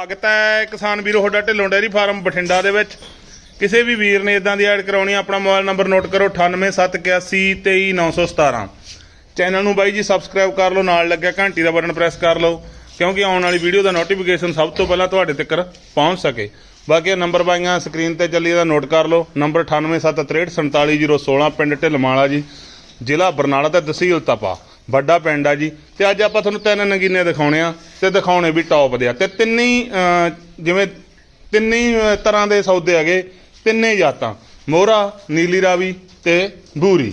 ਸਵਾਗਤ ਹੈ ਕਿਸਾਨ ਵੀਰੋ ਤੁਹਾਡਾ ਢਿੱਲੋਂ ਡੇਅਰੀ ਫਾਰਮ ਬਠਿੰਡਾ ਦੇ ਵਿੱਚ। ਕਿਸੇ ਵੀ ਵੀਰ ਨੇ ਇਦਾਂ ਦੀ ਐਡ ਕਰਾਉਣੀ ਆ, ਆਪਣਾ ਮੋਬਾਈਲ ਨੰਬਰ ਨੋਟ ਕਰੋ 9871823917 ਚੈਨਲ ਨੂੰ ਬਾਈ ਜੀ ਸਬਸਕ੍ਰਾਈਬ ਕਰ ਲਓ ਨਾਲ ਲੱਗਿਆ ਘੰਟੀ ਦਾ ਬਟਨ ਪ੍ਰੈਸ ਕਰ ਲਓ ਕਿਉਂਕਿ ਆਉਣ ਵਾਲੀ ਵੀਡੀਓ ਦਾ ਨੋਟੀਫਿਕੇਸ਼ਨ ਸਭ ਤੋਂ ਪਹਿਲਾਂ ਤੁਹਾਡੇ ਤੱਕ ਪਹੁੰਚ ਸਕੇ। ਬਾਕੀ ਇਹ ਨੰਬਰ ਬਾਈਆਂ ਸਕਰੀਨ ਤੇ ਚੱਲੀ ਇਹਦਾ ਨੋਟ ਕਰ ਲਓ ਨੰਬਰ 9873474016 ਪਿੰਡ ਢਿਲਮਾਲਾ ਜੀ ਜ਼ਿਲ੍ਹਾ ਬਰਨਾਲਾ ਦਾ ਤਹਿਸੀਲ ਤਪਾ। ਵੱਡਾ ਪਿੰਡ ਆ ਜੀ। ਤੇ ਅੱਜ ਆਪਾਂ ਤੁਹਾਨੂੰ ਤਿੰਨ ਨਗੀਨੇ ਦਿਖਾਉਣੇ ਆ ਤੇ ਦਿਖਾਉਣੇ ਵੀ ਟੌਪ ਦੇ ਆ। ਤੇ ਤਿੰਨੇ ਹੀ, ਜਿਵੇਂ ਤਿੰਨੇ ਹੀ, ਤਰ੍ਹਾਂ ਦੇ ਸੌਦੇ ਹੈਗੇ ਤਿੰਨੇ ਜਾਤਾਂ ਮੋਹਰਾ ਨੀਲੀ ਰਾਵੀ ਤੇ ਬੂਰੀ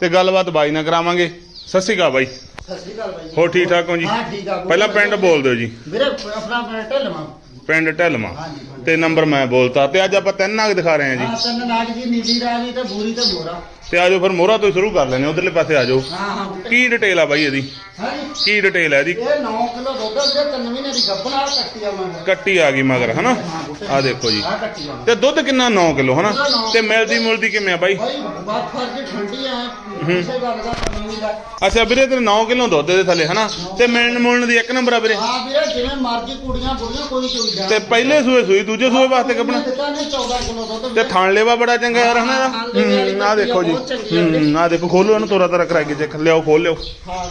ਤੇ ਗੱਲਬਾਤ ਬਾਈ ਨਾਲ ਕਰਾਵਾਂਗੇ। ਸਤਿ ਸ਼੍ਰੀ ਅਕਾਲ ਬਾਈ। ਸਤਿ ਸ਼੍ਰੀ ਅਕਾਲ ਬਾਈ ਹੋ ਠੀਕ ਠਾਕ ਹੋ ਜੀ? ਹਾਂ ਠੀਕ ਆ ਪਹਿਲਾਂ ਪਿੰਡ ਬੋਲ ਦਿਓ ਜੀ। ਵੀਰੇ ਆਪਣਾ ਪਿੰਡ ਢਲਵਾ। ਪਿੰਡ ਹਾਂਜੀ। ਤੇ ਨੰਬਰ ਮੈਂ ਬੋਲਤਾ। ਤੇ ਅੱਜ ਆਪਾਂ ਤਿੰਨ ਨਾਗ ਦਿਖਾ ਰਹੇ ਹਾਂ ਹਾਂ ਜੀ ਤਿੰਨ ਨਾਗ ਜੀ ਨੀਲੀ ਰਾਵੀ ਤੇ ਬੂਰੀ ਤੇ ਮੋਰਾ ਤੇ ਆਜੋ ਫਿਰ ਮੋਹਰਾ ਤੋਂ ਹੀ ਸ਼ੁਰੂ ਕਰ ਲੈਣੇ ਉਧਰਲੇ ਪਾਸੇ ਆਜੋ। ਹਾਂ ਕੀ ਡਿਟੇਲ ਆ ਬਾਈ ਇਹਦੀ? ਹਾਂਜੀ ਕੀ ਡਿਟੇਲ ਹੈ ਇਹਦੀ? ਇਹ 9 ਕਿਲੋ ਦੁੱਧ ਆ ਵੀਰੇ ਤਿੰਨ ਮਹੀਨੇ ਦੀ ਗੱਭਣਾ ਕੱਟੀ ਆ ਮੈਂ ਕੱਟੀ ਆ ਗਈ ਮਗਰ ਹਨਾ? ਆ ਦੇਖੋ ਜੀ। ਆ ਕੱਟੀ ਆ ਤੇ ਦੁੱਧ ਕਿੰਨਾ 9 ਕਿਲੋ ਹਨਾ? ਤੇ ਮਿਲਦੀ ਮੁਲਦੀ ਕਿਵੇਂ ਆ ਬਾਈ? ਬਾਈ ਬਾਤ ਫ਼ਰਕ ਠੰਡੀ ਆ। ਕਿਸੇ ਗੱਲ ਦਾ ਨਹੀਂ ਦਾ ਅੱਛਾ ਵੀਰੇ ਤੇ 9 ਕਿਲੋ ਦੁੱਧ ਦੇ ਥੱਲੇ ਹਨਾ? ਤੇ ਮਿਲਣ ਮੁਲਣ ਦੀ ਇੱਕ ਨੰਬਰ ਆ ਵੀਰੇ। ਹਾਂ ਵੀਰੇ ਜਿਵੇਂ ਮਰਜ਼ੀ ਕੁੜੀਆਂ ਬੁੜੀਆਂ ਕੋਈ ਚੋਈ ਜਾ ਤੇ ਪਹਿਲੇ ਸੂਏ ਸੂਈ ਦੂਜੇ ਸੂਏ ਵਾਸਤੇ ਕੱਪਣਾ? ਨੇ 14 ਕਿਲੋ ਦੁੱਧ। ਤੇ ਥਣ ਲੇਵਾ ਬੜਾ ਚੰਗਾ ਯਾਰ ਹਨਾ? ਆ ਦੇਖੋ ਜੀ। ਹੂੰ ਆ ਦੇਖੋ ਖੋਲੋ ਇਹਨੂੰ ਤੋਰਾ ਤੋਰਾ ਕਰਾ ਕੇ ਚੈੱਕ ਲਿਆਓ ਖੋਲ ਲਿਓ ਹਾਂ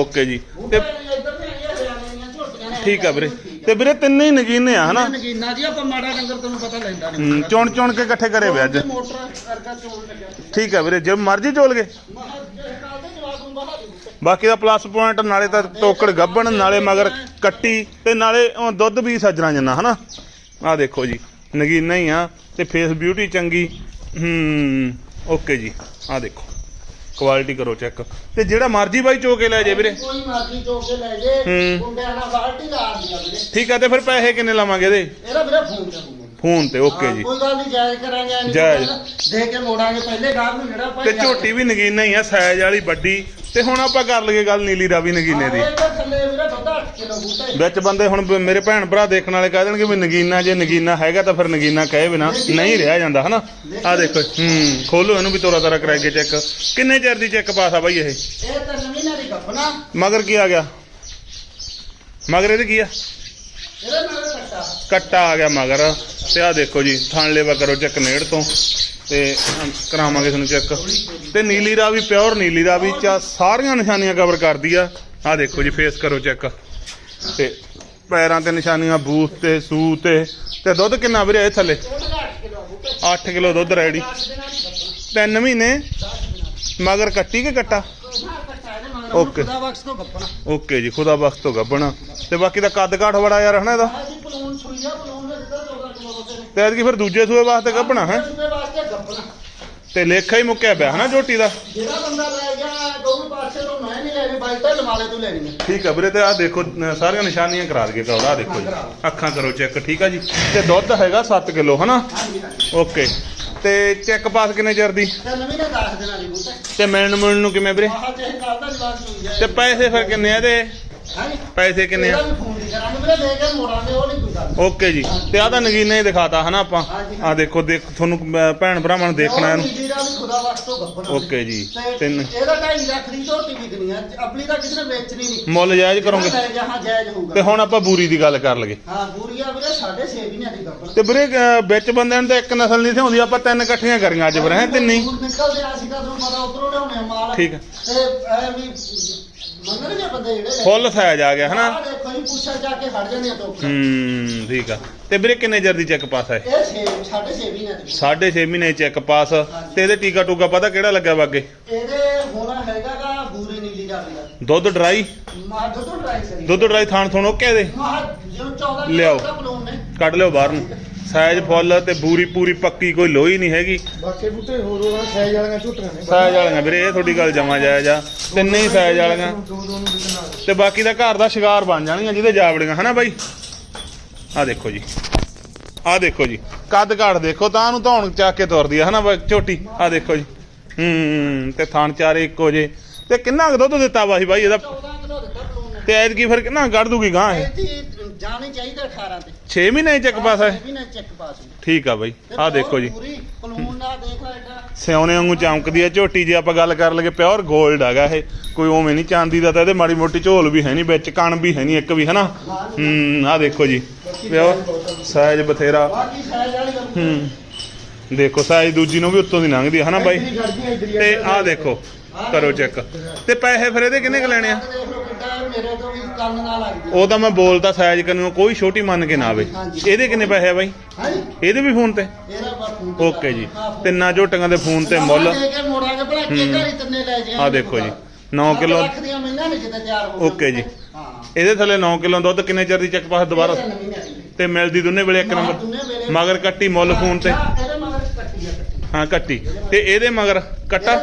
ਓਕੇ ਜੀ। ਤੇ ਤੇ ਇੱਧਰ ਤੇ ਇਹ ਹਰਿਆਣੇ ਦੀਆਂ ਝੋਟੀਆਂ ਨੇ ਠੀਕ ਆ ਵੀਰੇ। ਤੇ ਵੀਰੇ ਤਿੰਨੇ ਹੀ ਨਗੀਨੇ ਆ ਹਨਾ? ਨਗੀਨਾ ਜੀ ਆਪਾਂ ਮਾੜਾ ਡੰਗਰ ਤੈਨੂੰ ਪਤਾ ਲੈਂਦਾ ਨਹੀਂ ਹੂੰ, ਚੁਣ ਚੁਣ ਕੇ ਇਕੱਠੇ ਕਰੇ ਵੇ ਅੱਜ। ਮੋਟਰ ਕਰਕਾ ਚੋਣ ਲੱਗਿਆ। ਠੀਕ ਆ ਵੀਰੇ ਜੇ ਮਰਜ਼ੀ ਚੋਲ ਗਏ ਮਹਾ ਕਾਲ ਦੇ ਜਵਾਬ ਨੂੰ ਬਹਾ ਦੇ ਬਾਕੀ ਦਾ ਪਲੱਸ ਪੁਆਇੰਟ ਨਾਲੇ ਤਾਂ ਟੋਕੜ ਗੱਬਣ ਨਾਲੇ ਮਗਰ ਕੱਟੀ ਤੇ ਨਾਲੇ ਉਹ ਦੁੱਧ ਵੀ ਸੱਜਣਾ ਜੰਨਾ ਹਨਾ? ਆ ਦੇਖੋ ਜੀ ਨਗੀਨਾ ਹੀ ਆ ਤੇ ਫੇਸ ਬਿਊਟੀ ਚੰਗੀ। ਹੂੰ। ਓਕੇ ਜੀ ਆ ਦੇਖੋ। ਕੁਆਲਿਟੀ ਕਰੋ ਚੈੱਕ ਤੇ ਜਿਹੜਾ ਮਰਜ਼ੀ ਬਾਈ ਚੋ ਕੇ ਲੈ ਜੇ ਵੀਰੇ। ਕੋਈ ਮਰਜ਼ੀ ਚੋ ਕੇ ਲੈ ਜੇ ਹੂੰ। ਮੁੰਡਿਆਂ ਨਾਲ ਬਾਲਟੀ ਲਾ ਦਿਆ ਵੀਰੇ। ਠੀਕ ਆ ਤੇ ਫਿਰ ਪੈਸੇ ਕਿੰਨੇ ਲਾਵਾਂਗੇ ਇਹਦੇ? ਇਹਦਾ ਵੀਰੇ ਫੋਨ ਤੇ ਫੋਨ ਤੇ ਓਕੇ ਜੀ। ਕੋਈ ਗੱਲ ਨਹੀਂ ਜਾਇਜ਼ ਕਰਾਂਗੇ ਐਂ ਨੀ ਜਾਇਜ਼। ਕੋਈ ਦੇ ਕੇ ਮੋੜਾਂਗੇ ਪਹਿਲੇ ਗਾਹਕ ਨੂੰ ਜਿਹੜਾ ਆਪਾਂ ਤੇ ਝੋਟੀ ਵੀ ਨਗੀਨਾ ਹੀ ਆ ਸਾਈਜ਼ ਵਾਲੀ ਵੱਡੀ। ਤੇ ਹੁਣ ਆਪਾਂ ਕਰ ਲਈਏ ਗੱਲ ਨੀਲੀ ਰਾਵੀ ਨਗੀਨੇ ਦੀ। ਇਹ ਤਾਂ ਥੱਲੇ ਵੀਰੇ ਦੁੱਧ 8 ਕਿਲੋ ਬੂਟਾ। ਹੀ। ਵਿੱਚ ਬੰਦੇ ਹੁਣ ਬ- ਮੇਰੇ ਭੈਣ ਭਰਾ ਦੇਖਣ ਵਾਲੇ ਕਹਿ ਦੇਣਗੇ ਵੀ ਨਗੀਨਾ ਜੇ ਨਗੀਨਾ ਹੈਗਾ ਤਾਂ ਫਿਰ ਨਗੀਨਾ ਕਹੇ ਬਿਨਾ ਨਹੀਂ ਰਿਹਾ ਜਾਂਦਾ ਹਨਾ? ਆ ਦੇਖੋ ਹੂੰ ਖੋਲੋ ਇਹਨੂੰ ਵੀ ਤੋਰਾ ਤੋਰਾ ਕਰਾ ਕੇ ਚੈੱਕ। ਕਿੰਨੇ ਚਿਰ ਦੀ ਚੈੱਕ ਪਾਸ ਆ ਬਾਈ ਇਹ? ਇਹ ਤਾਂ ਨਵੀਂ ਨਾਰੀ ਗੱਪਣਾ। ਮਗਰ ਕੀ ਆ ਗਿਆ? ਮਗਰ ਇਹਦੇ ਕੀ ਆ? ਇਹਦੇ ਨਾਲ ਕੱਟਾ। ਕੱਟਾ ਆ ਗਿਆ ਮਗਰ। ਤੇ ਆ ਦੇਖੋ ਜੀ ਥਣ ਲੇਵਾ ਕਰੋ ਚੈੱਕ ਨੇੜ ਤੋਂ। ਤੇ ਕਰਾਵਾਂਗੇ ਤੁਹਾਨੂੰ ਚੈੱਕ ਤੇ ਨੀਲੀ ਰਾਵੀ ਪਿਓਰ ਨੀਲੀ ਰਾਵੀ ਚ ਸਾਰੀਆਂ ਨਿਸ਼ਾਨੀਆਂ ਕਵਰ ਕਰਦੀ ਆ। ਆ ਦੇਖੋ ਜੀ ਫੇਸ ਕਰੋ ਚੈੱਕ ਤੇ ਪੈਰਾਂ ਤੇ ਨਿਸ਼ਾਨੀਆਂ ਬੂਥ ਤੇ ਸੂ ਤੇ। ਤੇ ਦੁੱਧ ਕਿੰਨਾ ਵੀਰੇ ਇਹ ਥੱਲੇ? ਉਹਦੇ 8 ਕਿਲੋ ਬੂਟਾ 8 ਕਿਲੋ ਦੁੱਧ ਰੈਡੀ ਤਿੰਨ ਮਹੀਨੇ? ਮਗਰ ਕੱਟੀ ਕੇ ਕੱਟਾ? Okay. ਖੁਦਾ ਬਖਸ਼ ਤੋਂ ਗੱਪਣਾ। ਓਕੇ ਜੀ ਖੁਦਾ ਬਖਸ਼ ਤੋਂ ਗੱਬਣਾ ਤੇ ਬਾਕੀ ਦਾ ਕੱਦ ਕਾਠ ਬੜਾ ਯਾਰ ਹਨਾ ਇਹਦਾ? ਆ ਜੀ ਪਲੂਨ ਸੂਈ ਆ ਪਲੂਨ ਦੇ ਦਿੱਤਾ 14 ਕਿਲੋ ਦੁੱਧ ਨੇ ਤੇ ਐਤਕੀ ਫਿਰ ਦੂਜੇ ਸੂਏ ਵਾਸਤੇ ਗੱਬਣਾ ਹੈ? ਵਾਸਤੇ ਤੇ ਲੇਖਾ ਹੀ ਮੁੱਕਿਆ ਪਿਆ ਹਨਾ ਝੋਟੀ ਦਾ? ਜਿਹੜਾ ਬੰਦਾ ਲੈ ਗਿਆ ਦੋਵੇਂ ਪਾਸੇ ਤੋਂ ਮੈਂ ਨਹੀਂ ਲੈਣੀ ਬਾਈ ਤਾਂ ਲਮਾਲੇ ਤੋਂ ਲੈਣੀ ਹੈ। ਠੀਕ ਆ ਵੀਰੇ ਤੇ ਆ ਦੇਖੋ ਅਹ ਸਾਰੀਆਂ ਨਿਸ਼ਾਨੀਆਂ ਕਰਾ ਦਈਏ ਕੌੜਾ ਦੇਖੋ ਜੀ। ਅੱਖਾਂ ਕਰੋ ਚੈੱਕ ਠੀਕ ਆ ਜੀ? ਤੇ ਦੁੱਧ ਹੈਗਾ 7 ਕਿਲੋ ਹਨਾ? ਹਾਂਜੀ ਹਾਂਜੀ। ਓਕੇ। ਤੇ ਚੈੱਕ ਪਾਸ ਕਿੰਨੇ ਚਿਰ ਦੀ? ਤੇ ਨਵੀਂ ਨੇ ਦੱਸ ਦੇਣਾ ਜੀ ਬੂਟੇ। ਤੇ ਮਿਲਣ ਮਿਲਣ ਨੂੰ ਕਿਵੇਂ ਵੀਰੇ? ਆਹ ਜੇ ਕੱਲ ਦਾ ਜਵਾਬ ਸੁਣ ਜਾਏ ਤੇ ਪੈਸੇ ਫਿਰ ਕਿੰਨੇ ਆ ਇਹਦੇ? ਹਾਂਜੀ। ਪੈਸੇ ਕਿੰਨੇ ਇਹਦਾ ਆ ਵੀ ਫੋਨ ਵੀਰੇ ਓਕੇ ਜੀ। ਤੇ ਆ ਤਾਂ ਨਗੀਨਾ ਹੀ ਦਿਖਾਤਾ ਹਨਾ ਆਪਾਂ? ਆ ਦੇਖੋ ਦੇਖ ਤੁਹਾਨੂੰ ਅਹ ਭੈਣ ਭਰਾਵਾਂ ਨੂੰ ਦੇਖਣਾ ਇਹਨੂੰ। ਵੀ ਖੁਦਾ ਓਕੇ ਜੀ। ਤਿੰਨ। ਇਹਦਾ ਢਾਈ ਲੱਖ ਦੀ ਝੋਟੀ ਵਿਕਣੀ ਆ। ਆਪਣੀ ਤਾਂ ਕਿਸੇ ਨੇ ਵੇਚਣੀ ਨਹੀਂ। ਮੁੱਲ ਜਾਇਜ਼ ਕਰੋਗੇ? ਲੈ ਜਹਾਂ ਜਾਇਜ਼ ਹੋਊਗਾ। ਤੇ ਹੁਣ ਆਪਾਂ ਬੂਰੀ ਦੀ ਗੱਲ ਕਰ ਲਗੇ ਹਾਂ ਬੂਰੀਆ ਵੀਰੇ 6.5 ਮਹੀਨਿਆਂ ਦੀ ਗੱਪਣਾ ਤੇ ਵੀਰੇ ਅਹ ਵਿੱਚ ਬੰਦਿਆਂ ਨੂੰ ਤਾਂ ਇੱਕ ਨਸਲ ਨਹੀਂ ਸੀ ਹੁੰਦੀ ਆਪਾਂ ਤਿੰਨ ਇਕੱਠੀਆਂ ਕਰੀਆਂ ਅੱਜ ਫਿਰ ਹੈ ਤਿੰਨ। ਹੀ ਹੁਣ ਨਿਕਲਦੇ ਆ ਸੀਗਾ ਤੁਹਾਨੂੰ ਪਤਾ ਉਧਰੋਂ ਲਿਆਉਣੇ ਆ ਮਾਲ। ਠੀਕ ਆ। ਤੇ ਐ ਵੀ ਬੰਦੇ ਜਿਹੜੇ? ਫੁੱਲ ਸਾਈਜ਼ ਆ ਗਿਆ ਹਨਾ? ਆਹ ਦੇਖੋ ਜੀ ਪੁੱਛਾ ਜਾ ਕੇ ਹਟ ਜਾਂਦੇ ਆ ਤੋਂ ਹੂੰ ਠੀਕ ਆ। ਤੇ ਵੀਰੇ ਕਿੰਨੇ ਦੀ ਚੈੱਕ ਪਾਸ ਹੈ ਇਹ? 6 6.5 ਮਹੀਨਿਆਂ ਦੀ। 6.5 ਮਹੀਨੇ ਚੈੱਕ ਪਾਸ ਤੇ ਇਹਦੇ ਟੀਕਾ ਟੂਕਾ ਪਤਾ ਕਿਹੜਾ ਲੱਗਿਆ ਵਾਗੇ ਇਹਦੇ ਹੋਣਾ ਹੈਗਾਗਾ ਬੂਰੀ ਨੀਲੀ ਦਾ ਵੀ। ਦੁੱਧ ਡਰਾਈ? ਮਾਂ ਦੁੱਧ ਟਰਾਈ ਕਰੀ। ਦੁੱਧ ਡਰਾਈ ਥਾਣ ਥੋਣ ਓਕੇ ਦੇ ਮਾਂ ਜਿਉਂ 14 ਲਿਆਓ। ਦਾ ਬਲੂਨ ਨੇ। ਕੱਢ ਲਿਓ ਬਾਹਰ ਨੂੰ। ਸਾਈਜ਼ ਫੁੱਲ ਤੇ ਬੂਰੀ ਪੂਰੀ ਪੱਕੀ ਕੋਈ ਲੋਈ ਨਹੀਂ ਹੈਗੀ। ਬਾਕੀ ਬੂਟੇ ਹੋਰ ਹੋਰ ਸਾਈਜ਼ ਵਾਲੀਆਂ ਝੁੱਟੀਆਂ ਨੇ। ਸਾਈਜ਼ ਵਾਲੀਆਂ ਵੀਰੇ ਇਹ ਤੁਹਾਡੀ ਗੱਲ ਜਮਾ ਜਾਇਜ਼ ਆ। ਤਿੰਨੇ ਹੀ ਸਾਈਜ਼ ਵਾਲੀਆਂ। ਦੋ ਦੋ ਨੂੰ ਵਿਕਣਾ ਤੇ ਬਾਕੀ ਦਾ ਘਰ ਦਾ ਸ਼ਿਕਾਰ ਬਣ ਜਾਣਗੀਆਂ ਜਿਹਦੇ ਜਾਵੜੀਆਂ ਹਨਾ ਬਾਈ? ਆ ਦੇਖੋ ਜੀ। ਆ ਦੇਖੋ ਜੀ। ਕੱਦ ਕਾਠ ਦੇਖੋ ਤਾਂ ਨੂੰ ਧੌਣ ਚੱਕ ਕੇ ਤੁਰਦੀ ਆ ਹਨਾ ਬਾਈ? ਝੋਟੀ। ਆ ਦੇਖੋ ਜੀ। ਹੂੰ ਤੇ ਥਣ ਚਾਰੇ ਇੱਕੋ ਜੇ। ਤੇ ਕਿੰਨਾ ਕੁ ਦੁੱਧ ਦਿੱਤਾ ਵਾ ਸੀ ਬਾਈ? ਇਹਦਾ 14 ਕਿਲੋ ਦਿੱਤਾ ਨੇ ਤੇ ਐਤਕੀ ਫਿਰ ਕਿੰਨਾ ਕੱਢ ਦੂਗੀ ਗਾਂ ਇਹ। ਜਾਣੀ ਚਾਹੀਦਾ 18 ਤੇ। 6 ਮਹੀਨੇ ਚੱਕ ਪਾਸ ਹੈ ਵੀ ਨਾ ਚੈੱਕ ਪਾਸ ਹੋਈ। ਠੀਕ ਆ ਬਾਈ ਤੇ ਆ ਦੇਖੋ ਜੀ। ਪੂਰੀ ਕਾਨੂੰਨ ਨਾਲ ਦੇਖ ਲੈ ਐਡਾ ਸਿਉਨੇ ਵਾਂਗੂ ਚਮਕਦੀ ਆ ਝੋਟੀ ਜੇ ਆਪਾਂ ਗੱਲ ਕਰ ਲਗੇ ਪਿਓਰ 골ਡ ਹੈਗਾ ਇਹ। ਕੋਈ ਉਵੇਂ ਨਹੀਂ ਚਾਂਦੀ ਦਾ ਤਾਂ ਇਹਦੇ ਮਾੜੀ ਮੋਟੀ ਝੋਲ ਵੀ ਹੈ ਨਹੀਂ ਵਿੱਚ ਕਣ ਵੀ ਹੈ ਨਹੀਂ ਇੱਕ ਵੀ ਹਨਾ? ਹੂੰ ਆ ਦੇਖੋ ਜੀ। ਪਿਓ ਸਾਈਜ਼ ਬਥੇਰਾ। ਬਾਕੀ ਸਾਈਜ਼ ਵਾਲੀ ਗੱਲ ਹੂੰ। ਦੇਖੋ ਸਾਈਜ਼ ਦੂਜੀ ਨੂੰ ਵੀ ਉੱਤੋਂ ਦੀ ਲੰਘਦੀ ਹੈ ਹਨਾ ਬਾਈ? ਤੇ ਆ। ਆਹ ਦੇਖੋ ਕਰੋ ਚੈੱਕ ਤੇ ਪੈਸੇ ਫਿਰ ਇਹਦੇ ਕਿੰਨੇ ਕ ਲੈਣੇ ਆ? ਦੇਖ ਮੇਰੇ ਤੋਂ ਵੀ ਕੰਨ ਨਾ ਲੱਗਦੀ ਉਹ ਤਾਂ ਮੈਂ ਬੋਲਦਾ ਸਾਈਜ਼ ਕਰਨੋਂ ਕੋਈ ਛੋਟੀ ਮੰਨ ਕੇ ਨਾ ਆਵੇ। ਹਾਂਜੀ। ਇਹਦੇ ਕਿੰਨੇ ਪੈਸੇ ਆ ਬਾਈ? ਇਹਦੇ ਵੀ ਫੋਨ ਤੇ? ਇਹਦਾ ਬਸ ਫੋਨ ਤੇ। ਓਕੇ ਜੀ। ਹਾਂ, ਫੋਨ ਤਿੰਨਾਂ ਝੋਟੀਆਂ ਦੇ ਫੋਨ ਤੇ ਮੁੱਲ। ਦੇ ਕੇ ਮੋੜਾਂਗੇ ਭਲਾ ਕੇ ਘਰ ਹੀ ਤਿੰਨੇ ਲੈ ਜਾਈਏ ਆਹ ਦੇਖੋ ਜੀ, ਨੌ ਕਿੱਲੋ- ਲੱਖ ਦੀਆਂ ਮਹੀਨਾ ਵਿੱਚ ਤੇ ਤਿਆਰ ਹੋ ਓਕੇ ਜੀ। ਹਾਂ। ਇਹਦੇ ਥੱਲੇ 9 ਕਿਲੋ ਦੁੱਧ ਕਿੰਨੇ ਚਿਰ ਦੀ ਚੱਕ ਪਾਸ ਦੁਬਾਰਾ? ਤਾਂ ਮਿਲਦੀ ਦੋਨੇ ਵੇਲੇ ਇੱਕ ਨੰਬਰ। ਮਗਰ ਕੱਟੀ ਮੁੱਲ ਫੋਨ ਤੇ। ਇਹਦੇ ਮਗਰ ਕੱਟੀ ਆ ਕੱਟੀ। ਹਾਂ ਕੱਟੀ। ਤੇ ਇਹਦੇ ਮਗਰ ਕੱਟਾ?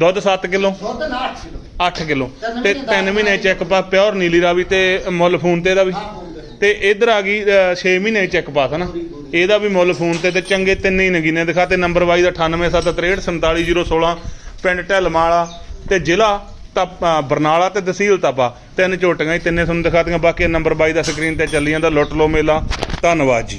ਦੁੱਧ 7 ਕਿਲੋ? ਦੁੱਧ ਨਾ 8 ਕਿਲੋ। 8 ਕਿਲੋ। ਤਿੰਨ ਤੇ ਮਹੀਨੇ ਦਾ 3 ਮਹੀਨੇ ਚੈੱਕ ਪਾ ਪਿਓਰ ਨੀਲੀ ਰਾਵੀ ਤੇ ਮੁੱਲ ਫੋਨ ਤੇ ਇਹਦਾ ਵੀ। ਤੇ। ਤੇ ਇਧਰ ਆ ਗਈ 6 ਮਹੀਨੇ ਚੈੱਕ ਪਾਸ ਹਨਾ ਇਹਦਾ ਵੀ ਮੁੱਲ ਫੋਨ ਤੇ ਤੇ ਚੰਗੇ ਤਿੰਨੇ ਹੀ ਨਗੀਨੇ ਦਿਖਾਤੇ ਨੰਬਰ ਵਾਈ ਦਾ 9873474016 ਪਿੰਡ ਢਲਮਾਲਾ ਤੇ ਜ਼ਿਲ੍ਹਾ ਤਪ ਅ, ਬਰਨਾਲਾ ਤੇ ਤਹਿਸੀਲ ਤਪਾ। ਤਿੰਨ ਝੋਟੀਆਂ ਹੀ ਤਿੰਨੇ ਤੁਹਾਨੂੰ ਦਿਖਾਤੀਆਂ ਬਾਕੀ ਨੰਬਰ 22 ਦਾ ਸਕਰੀਨ ਤੇ ਚੱਲੀ ਜਾਂਦਾ ਲੁੱਟ ਲੋ ਮੇਲਾ। ਧੰਨਵਾਦ ਜੀ।